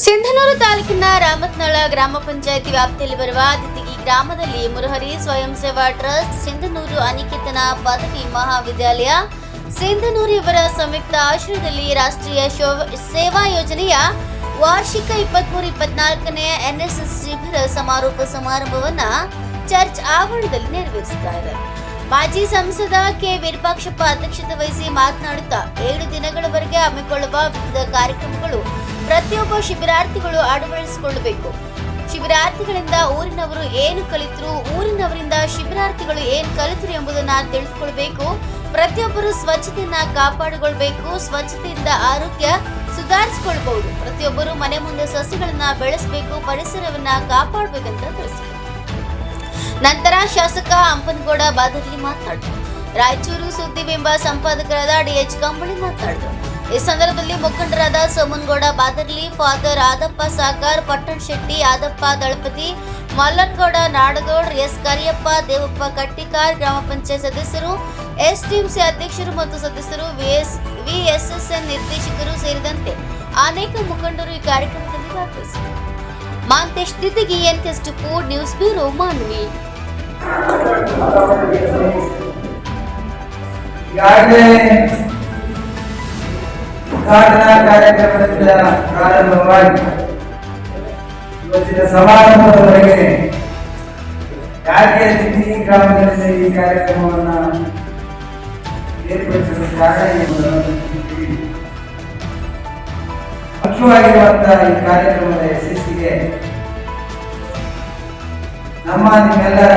ಸಿಂಧನೂರು ತಾಲೂಕಿನ ರಾಮತ್ನಳ ಗ್ರಾಮ ಪಂಚಾಯಿತಿ ವ್ಯಾಪ್ತಿಯಲ್ಲಿ ಬರುವ ದಿತಿಗಿ ಗ್ರಾಮದಲ್ಲಿ ಮುರಹರಿ ಸ್ವಯಂ ಸೇವಾ ಟ್ರಸ್ಟ್, ಸಿಂಧನೂರು ಅನಿಕೇತನ ಪದವಿ ಮಹಾವಿದ್ಯಾಲಯ, ಸಿಂಧನೂರು ಇವರ ಸಂಯುಕ್ತ ಆಶ್ರಯದಲ್ಲಿ ರಾಷ್ಟ್ರೀಯ ಸೇವಾ ಯೋಜನೆಯ ವಾರ್ಷಿಕ ಇಪ್ಪತ್ಮೂರು, ಇಪ್ಪತ್ನಾಲ್ಕನೇ ಎನ್ಎಸ್ಎಸ್ ಶಿಬಿರ ಸಮಾರೋಪ ಸಮಾರಂಭವನ್ನ ಚರ್ಚ್ ಆವರಣದಲ್ಲಿ ನೆರವೇರಿಸಿದ್ದಾರೆ ಮಾಜಿ ಸಂಸದ ಕೆ. ವಿರೂಪಾಕ್ಷಪ್ಪ ಅಧ್ಯಕ್ಷತೆ ವಹಿಸಿ ಮಾತನಾಡುತ್ತಾ, ಏಳು ದಿನಗಳವರೆಗೆ ಹಮ್ಮಿಕೊಳ್ಳುವ ವಿವಿಧ ಕಾರ್ಯಕ್ರಮಗಳು ಪ್ರತಿಯೊಬ್ಬ ಶಿಬಿರಾರ್ಥಿಗಳು ಅಳವಡಿಸಿಕೊಳ್ಳಬೇಕು. ಶಿಬಿರಾರ್ಥಿಗಳಿಂದ ಊರಿನವರು ಏನು ಕಲಿತರು, ಊರಿನವರಿಂದ ಶಿಬಿರಾರ್ಥಿಗಳು ಏನು ಕಲಿತರು ಎಂಬುದನ್ನು ತಿಳಿದುಕೊಳ್ಬೇಕು. ಪ್ರತಿಯೊಬ್ಬರು ಸ್ವಚ್ಛತೆಯನ್ನ ಕಾಪಾಡಿಕೊಳ್ಬೇಕು, ಸ್ವಚ್ಛತೆಯಿಂದ ಆರೋಗ್ಯ ಸುಧಾರಿಸಿಕೊಳ್ಬಹುದು. ಪ್ರತಿಯೊಬ್ಬರು ಮನೆ ಮುಂದೆ ಸಸ್ಯಗಳನ್ನ ಬೆಳೆಸಬೇಕು, ಪರಿಸರವನ್ನ ಕಾಪಾಡಬೇಕಂತ ತಿಳಿಸಿದರು ನಂತರ ಶಾಸಕ ಹಂಪನಗೌಡ ಬಾದರ್ಲಿ ಮಾತನಾಡಿದರು ರಾಯಚೂರು ಸುದ್ದಿಬಿಂಬ ಸಂಪಾದಕರಾದ ಡಿಎಚ್ ಕಂಬಳಿ ಮಾತನಾಡಿದರು ಈ ಸಂದರ್ಭದಲ್ಲಿ ಮುಖಂಡರಾದ ಸೋಮನಗೌಡ, ಬಾದರ್ಲಿ, ಫಾದರ್ ಆದಪ್ಪ ಸಾಕಾರ್ ಪಟ್ಟಣ್ ಶೆಟ್ಟಿ, ಆದಪ್ಪ ದಳಪತಿ, ಮಲ್ಲನಗೌಡ, ನಾಡಗೌಡ್, ಎಸ್ ಕರಿಯಪ್ಪ, ದೇವಪ್ಪ ಕಟ್ಟಿಕಾರ್, ಗ್ರಾಮ ಪಂಚಾಯತ್ ಸದಸ್ಯರು ಎಸ್ ಟಿಎಂಸಿ ಅಧ್ಯಕ್ಷರು ಮತ್ತು ಸದಸ್ಯರು, ವಿಎಸ್, ವಿಎಸ್ಎಸ್ಎನ್ ನಿರ್ದೇಶಕರು ಸೇರಿದಂತೆ ಅನೇಕ ಮುಖಂಡರು ಈ ಕಾರ್ಯಕ್ರಮದಲ್ಲಿ ಭಾಗವಹಿಸಿದರು ಮಾಂತೇಶ್ ಎನ್ ಎನ್ಕೆಸ್ಟ್ ಫೋರ್ ನ್ಯೂಸ್ ಬ್ಯೂರೋ, ಮಾನ್ವಿ. ಉದ್ಘಾಟನಾ ಕಾರ್ಯಕ್ರಮದಿಂದ ಪ್ರಾರಂಭವಾಗಿ ಇವತ್ತಿನ ಸಮಾರಂಭದವರೆಗೆ ಯಾಕೆ ದಿಲ್ಲಿ ಗ್ರಾಮದಲ್ಲಿ ಈ ಕಾರ್ಯಕ್ರಮವನ್ನು ಏರ್ಪಡಿಸಲು ಕಾರಣ ಮುಖ್ಯವಾಗಿರುವಂತಹ ಈ ಕಾರ್ಯಕ್ರಮದ ಯಶಸ್ಸಿಗೆ ನಮ್ಮ ನಿಮ್ಮೆಲ್ಲರ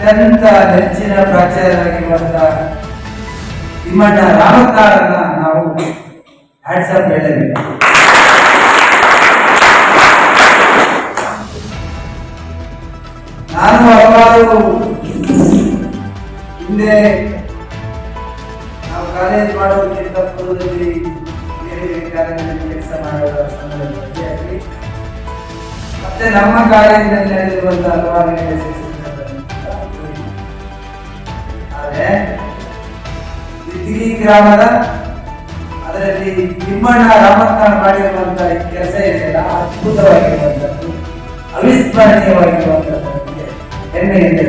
ಅತ್ಯಂತ ನೆಚ್ಚಿನ ಪ್ರಾಚಾರ್ಯರಾಗಿರುವಂತಹ ತಿಮ್ಮಣ್ಣ ರಾಮತಾರನ್ನ ನಾವು ಹ್ಯಾಟ್ಸ್ ಅಪ್ ಹೇಳಲೇಬೇಕು ನಾನು ಹಲವಾರು ಹಿಂದೆ ನಾವು ಕಾಲೇಜ್ ಮಾಡೋದಕ್ಕಿಂತ ಪೂರ್ವದಲ್ಲಿ ಬೇರೆ ಬೇರೆ ಕಾಲೇಜಿನಲ್ಲಿ ಕೆಲಸ ಮಾಡುವ ಸಂದರ್ಭದಲ್ಲಿ ಮತ್ತೆ ನಮ್ಮ ಕಾಲೇಜಿನಲ್ಲಿ ನಡೆದಿರುವಂತಹ ಹಲವಾರು ಆದರೆ ಗ್ರಾಮದ ಅದರಲ್ಲಿ ತಿಮ್ಮಣ್ಣ ರಾಮಣ್ಣ ಮಾಡಿರುವಂತಹ ಕೆಲಸ ಇದೆಯಲ್ಲ ಅದ್ಭುತವಾಗಿರುವಂತದ್ದು ಅವಿಸ್ಮರಣೀಯವಾಗಿರುವಂಥದ್ದು ನಮಗೆ ಹೆಮ್ಮೆಯಿಂದ.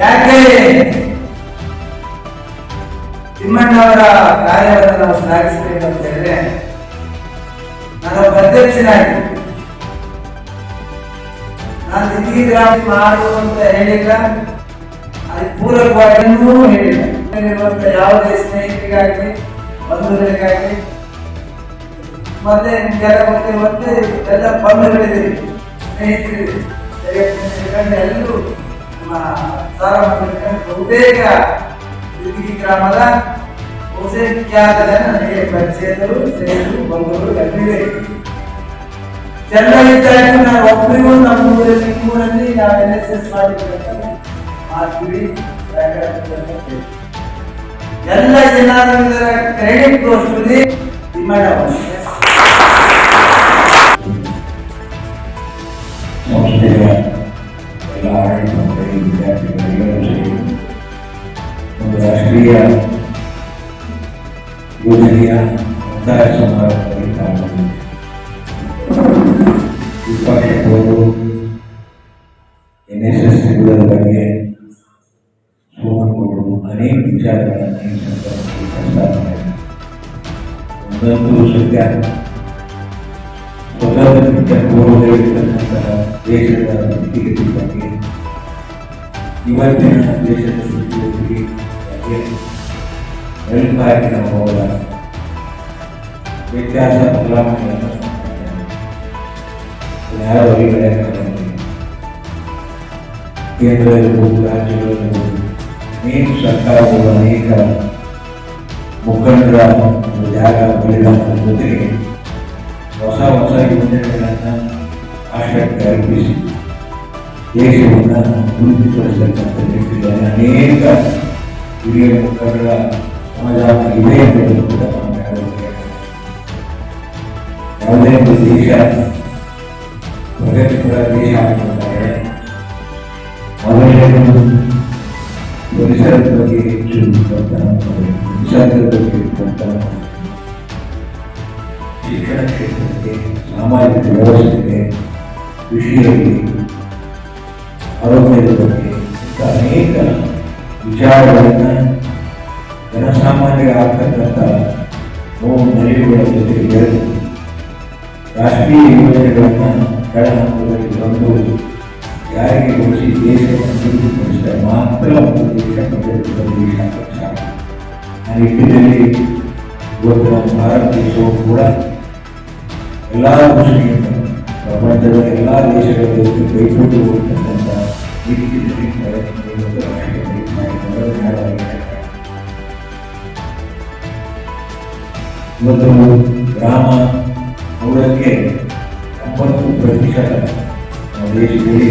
ಯಾಕೆ ತಿಮ್ಮಣ್ಣವರ ಕಾರ್ಯವನ್ನು ನಾವು ಶ್ಲಾಘಿಸಬೇಕು ಅಂತ ಹೇಳಿದ್ರೆ, ನಾನು ಅಧ್ಯಕ್ಷನಾಗಿ ನಾನು ದಿಲ್ಲಿ ಗ್ರಾಮ ಮಾಡು ಅಂತ ಹೇಳಿಲ್ಲ. ಅದಕ್ಕೆ ಪೂರಕವಾಗಿ ಇನ್ನೂ ಹೇಳಿಲ್ಲ. ಯಾವುದೇ ಸ್ನೇಹಿತರಿಗಾಗಲಿ, ಬಂಧುಗಳಿಗಾಗಲಿ, ಮತ್ತೆ ನಿಮ್ಗೆಲ್ಲ ಗೊತ್ತಿರುವಂತೆ ಎಲ್ಲ ಬಂಧುಗಳಿದ್ದೀರಿ, ಸ್ನೇಹಿತರಿದ್ದೀರಿ. ಜಗತ್ತಿನ ಎಲ್ಲರೂ ನಮ್ಮ ಸಾರ ಬಹುತೇಕ ದಿಲ್ಲಿ ಗ್ರಾಮದ ಬಹುಸಂಖ್ಯಾತ ಜನ ನನಗೆ ಪರಿಚಯದರು ಸ್ನೇಹಿತರು, ಬಂಧುಗಳು ಎಲ್ಲರಿವೆ ಜನರಿದ್ದಾಗಿ ನಾನು ಒಬ್ಬರಿಗೂ ನಮ್ಮ ಊರಲ್ಲಿ ಊರಲ್ಲಿ ನಾವು ಎನ್ ಎಸ್ ಎಸ್ ಮಾಡಿದ್ವಿ ಮಾಡ್ತೀವಿ ಎಲ್ಲ ಜನಾಂಗದ ಕ್ರೆಡಿಟ್ ತೋರಿಸುವುದೇ ಡಿಮ್ಯಾಂಡ್ ರಾಷ್ಟ್ರೀಯ ಯೋಜನೆಯ ಒತ್ತಾಯ ಆಡಳಿತ ಎನ್ ಎಸ್ ಎಸ್ ಶಿಬಿರದ ಬಗ್ಗೆ ಸೋಮನ್ಗಳು ಅನೇಕ ವಿಚಾರಗಳನ್ನು ಈ ಸಂದರ್ಭದಲ್ಲಿ ಪ್ರಸ್ತಾಪ ಮಾಡಿದ್ದಾರೆ ಒಂದಂತೂ ಸತ್ಯ ಸ್ವತಂತ್ರಕ್ಕಿಂತ ಪೂರ್ವದಲ್ಲಿರ್ತಕ್ಕಂತಹ ದೇಶದ ಸ್ಥಿತಿಗತಿ ಬಗ್ಗೆ ಇವತ್ತಿನ ದೇಶದ ಸ್ಥಿತಿಗತಿ ಬಗ್ಗೆ ನೆಲಪಾಕಿನ ಹೋದ ವ್ಯತ್ಯಾಸ ಬದಲಾವಣೆಯನ್ನು ಯಾರ ಹೊರಗಡೆ ಕೇಂದ್ರದಲ್ಲಿರ್ಬೋದು ರಾಜ್ಯಗಳಲ್ಲಿರ್ಬೋದು ಅನೇಕ ಸರ್ಕಾರಗಳು ಅನೇಕ ಮುಖಂಡರ ಒಂದು ಜಾಗ ಬಲಿದಾನದ ಜೊತೆಗೆ ಹೊಸ ಹೊಸ ಯೋಜನೆಗಳನ್ನು ಆಶಯಕ್ಕೆ ಅರ್ಪಿಸಿ ದೇಶವನ್ನು ಅಭಿವೃದ್ಧಿಪಡಿಸತಕ್ಕಂಥ ನಿಟ್ಟಿನಲ್ಲಿ ಅನೇಕ ಹಿರಿಯ ಮುಖಂಡರ ಸಮಾಧಾನ ಇದೆ ಎಂಬುದನ್ನು ಕೂಡ ನಾವು ಹೇಳಬೇಕು ಯಾವುದೇ ಒಂದು ದೇಶ ಶಿಕ್ಷಣ ಕ್ಷೇತ್ರಕ್ಕೆ ಸಾಮಾಜಿಕ ವ್ಯವಸ್ಥೆಗೆ ಕೃಷಿಯಲ್ಲಿ ಆರೋಗ್ಯದ ಬಗ್ಗೆ ಇಂಥ ಅನೇಕ ವಿಚಾರಗಳನ್ನು ಜನಸಾಮಾನ್ಯರಿಗೆ ಆಗ್ತಕ್ಕಂಥ ನೋವು ನಲಿವುಗಳ ಜೊತೆಗೆ ಬೆರೆತು ರಾಷ್ಟ್ರೀಯ ಯೋಜನೆಗಳನ್ನು ಕೆಳ ತಂದು ಯಾರಿಗೆ ಗೊಳಿಸಿ ದೇಶವನ್ನು ಮಾತ್ರ ಒಂದು ದೇಶ ಸಾಧ್ಯ. ಆ ನಿಟ್ಟಿನಲ್ಲಿ ಇವತ್ತು ನಮ್ಮ ಭಾರತ ದೇಶವು ಕೂಡ ಎಲ್ಲ ದೃಷ್ಟಿಯಿಂದ ಪ್ರಪಂಚದ ಎಲ್ಲ ದೇಶಗಳ ಜೊತೆ ಕೈಗೊಂಡು ನಿಟ್ಟಿನಲ್ಲಿ ಇವತ್ತು ಗ್ರಾಮ ಮೂರಕ್ಕೆ ಎಂಬತ್ತು ಪ್ರತಿಶತ ದೇಶದಲ್ಲಿ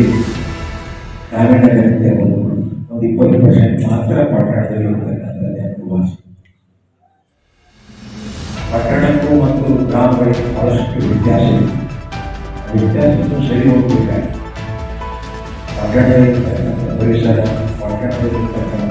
ಗ್ರಾಮೀಣ ಜನತೆ ಒಂದು ಒಂದು ಇಪ್ಪತ್ತು ಪರ್ಸೆಂಟ್ ಮಾತ್ರ ಪಟ್ಟಣದಲ್ಲಿ ವಾಸ ಪಟ್ಟಣಕ್ಕೂ ಮತ್ತು ಗ್ರಾಮಗಳಿಗೆ ಬಹಳಷ್ಟು ವ್ಯತ್ಯಾಸ ಇದೆ. ವ್ಯತ್ಯಾಸವನ್ನು ಸರಿ ಹೋಗಬೇಕಾಗಿದೆ ಪಟ್ಟಣದಲ್ಲಿರ್ತಕ್ಕಂಥ ಪರಿಸರ, ಪಟ್ಟಣದಲ್ಲಿರ್ತಕ್ಕಂಥ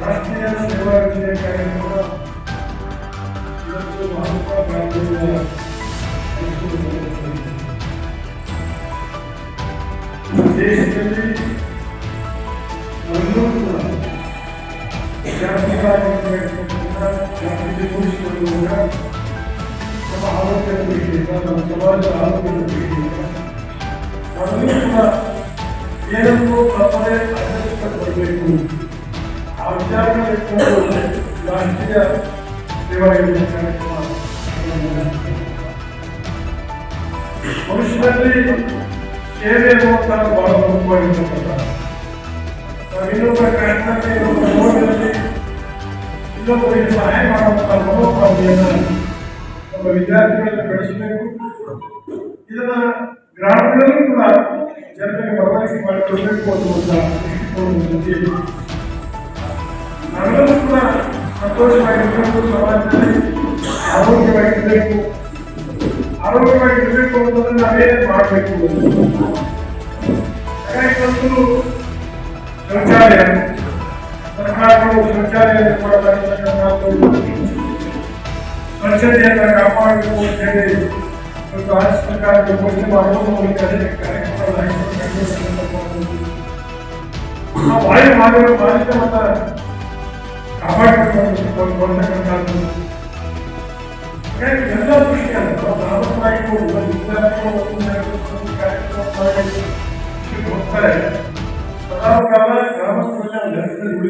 ರಾಷ್ಟ್ರೀಯ ಸೇವಾ ಯೋಜನೆ ಕಾರ್ಯಕ್ರಮ ಇವತ್ತು ಮಹಾತ್ಮ ಗಾಂಧಿಯವರ ದೇಶದಲ್ಲಿ ನಮ್ಮ ಆರೋಗ್ಯದ ದೃಷ್ಟಿಯಿಂದ ನಮ್ಮ ಸಮಾಜದ ಆರೋಗ್ಯದ ದೃಷ್ಟಿಯಿಂದ ನಾವೆಲ್ಲರೂ ಕೂಡ ಏನಕ್ಕೂ ತಪ್ಪದೇ ಅಭ್ಯರ್ಥಿಸಬೇಕು ಆ ವಿಚಾರಗಳ ಇಟ್ಕೊಂಡು ರಾಷ್ಟ್ರೀಯ ಸೇವಾ ಯೋಜನೆ ಕಾರ್ಯಕ್ರಮ ಭವಿಷ್ಯದಲ್ಲಿ ಸೇವೆ ಅನ್ನುವಂತಹ ಬಹಳ ಪ್ರಮುಖವಾಗಿರ್ತಕ್ಕಂಥ ನಾವು ಇನ್ನೊಬ್ಬರ ಕರ್ತವ್ಯ ಇನ್ನೊಬ್ಬರ ನೋವಿನಲ್ಲಿ ಇನ್ನೊಬ್ಬರಿಗೆ ಸಹಾಯ ಮಾಡುವಂತಹ ಮನೋಭಾವನೆಯನ್ನ ನಮ್ಮ ವಿದ್ಯಾರ್ಥಿಗಳನ್ನು ಬೆಳೆಸಬೇಕು ಇದನ್ನ ಗ್ರಾಮಗಳಲ್ಲೂ ಕೂಡ ಜನರಿಗೆ ಮನವರಿಕೆ ಮಾಡಿಕೊಡ್ಬೇಕು ಅನ್ನುವಂತ ನಾವೆಲ್ಲರೂ ಕೂಡ ಸಂತೋಷವಾಗಿರಬೇಕು ಸಮಾಜದಲ್ಲಿ ಆರೋಗ್ಯವಾಗಿರಬೇಕು. ಆರೋಗ್ಯವಾಗಿರಬೇಕು ಅನ್ನೋದನ್ನ ನಾವೇ ಮಾಡಬೇಕು. ಹಾಗಾಗಿ ಶೌಚಾಲಯ, ಸರ್ಕಾರಗಳು ಶೌಚಾಲಯ ಮಾಡಲಾಗಿರ್ತಕ್ಕಂಥದ್ದು ಸ್ವಚ್ಛತೆಯನ್ನು ಕಾಪಾಡಬೇಕು ಅಂತ ಹೇಳಿ ಇವತ್ತು ರಾಜ್ಯ ಸರ್ಕಾರಕ್ಕೆ ಘೋಷಣೆ ಮಾಡುವ ಮೂಲಕ ಅನೇಕ ಕಾರ್ಯಕ್ರಮಗಳನ್ನು ನಡೆಸಿರ್ತಕ್ಕಂಥದ್ದು. ಆ ವಾಯು ಮಾಲಿನ್ಯ ಮಾಲಿನ್ಯವನ್ನ ಕಾಪಾಡಬೇಕು ಅಂತಕ್ಕಂಥದ್ದು ಹಾಗಾಗಿ ಎಲ್ಲ ದೃಷ್ಟಿಯಲ್ಲಿ ನಾವು ನಾಲ್ಕು ವಿದ್ಯಾರ್ಥಿಗಳು ಒಂದು ಒಂದು ಕಾರ್ಯಕ್ರಮ ಮಾಡಿ ಹೋಗ್ತಾರೆ ಸದಾ ಕಾಲ ಗ್ರಾಮಸ್ಥರನ್ನ ಒಂದು ಹೆಸರಲ್ಲಿ